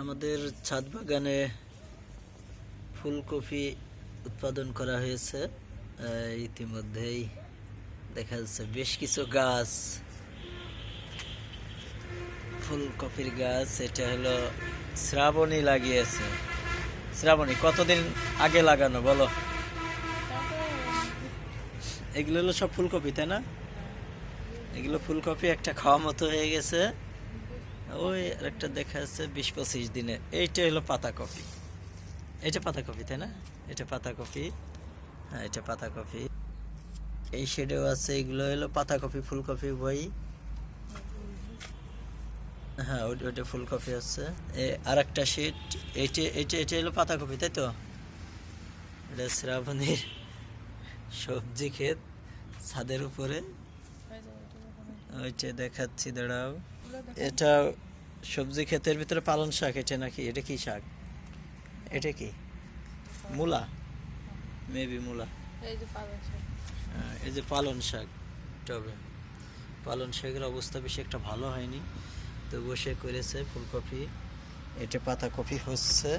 আমাদের ছাদ বাগানে ফুলকপি উৎপাদন করা হয়েছে। ইতিমধ্যেই দেখা যাচ্ছে বেশ কিছু গাছ। ফুলকপির গাছ, এটা হলো শ্রাবণী লাগিয়েছে। শ্রাবণী, কতদিন আগে লাগানো বলো? এগুলো হলো সব ফুলকপি, তাই না? এগুলো ফুলকপি একটা খাওয়া মতো হয়ে গেছে। ওই একটা দেখা যাচ্ছে বিশ পঁচিশ দিনে এইটা হলো পাতাকপি এটা পাতাকপি তাই না? এটা পাতাকপি হ্যাঁ এটা পাতাকপি এই শেডেও আছে এগুলো হলো পাতাকপি ফুলকপি বই। হ্যাঁ ওইটা ফুলকপি আছে। আর একটা শেড এইটা এইটা এটা হলো পাতাকপি তাই তো? এটা শ্রাবণীর সবজি ক্ষেত ছাদের উপরে। ওইটা দেখাচ্ছি দাঁড়াও। এটা সবজি ক্ষেতের ভিতরে পালন শাক এটা নাকি এটা কি শাক? এটা কি? মূলা? মেবি মূলা। এই যে পালং শাক। এই যে পালন শাক টবে পালন শাকের অবস্থা বেশি একটা ভালো হয়নি। তো বসে করেছে ফুলকপি এটা পাতাকপি হচ্ছে।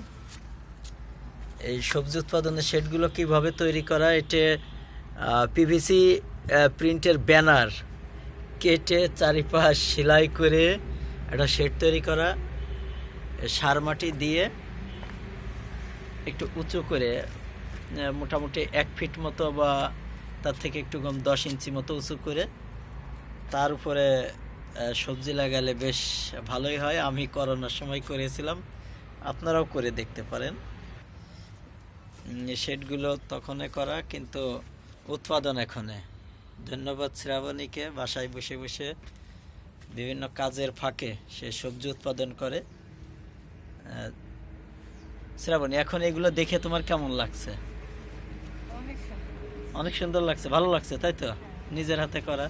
এই সবজি উৎপাদনের শেডগুলো কীভাবে তৈরি করা এটা পিভিসি প্রিন্টের ব্যানার কেটে চারিপাশ সেলাই করে একটা শেড তৈরি করা, সার মাটি দিয়ে একটু উঁচু করে মোটামুটি এক ফিট মতো বা তার থেকে একটু কম দশ ইঞ্চি মতো উঁচু করে তার উপরে সবজি লাগালে বেশ ভালোই হয়। আমি করোনার সময় করেছিলাম, আপনারাও করে দেখতে পারেন। শেডগুলো তখনে করা, কিন্তু উৎপাদন এখনে। ধন্যবাদ শ্রাবণীকে বাসায় বসে বসে বিভিন্ন কাজের ফাঁকে সে সবজি উৎপাদন করে। আহ, শ্রাবণী এখন এগুলো দেখে তোমার কেমন লাগছে? অনেক সুন্দর। লাগছে ভালো লাগছে তাই তো? নিজের হাতে করা।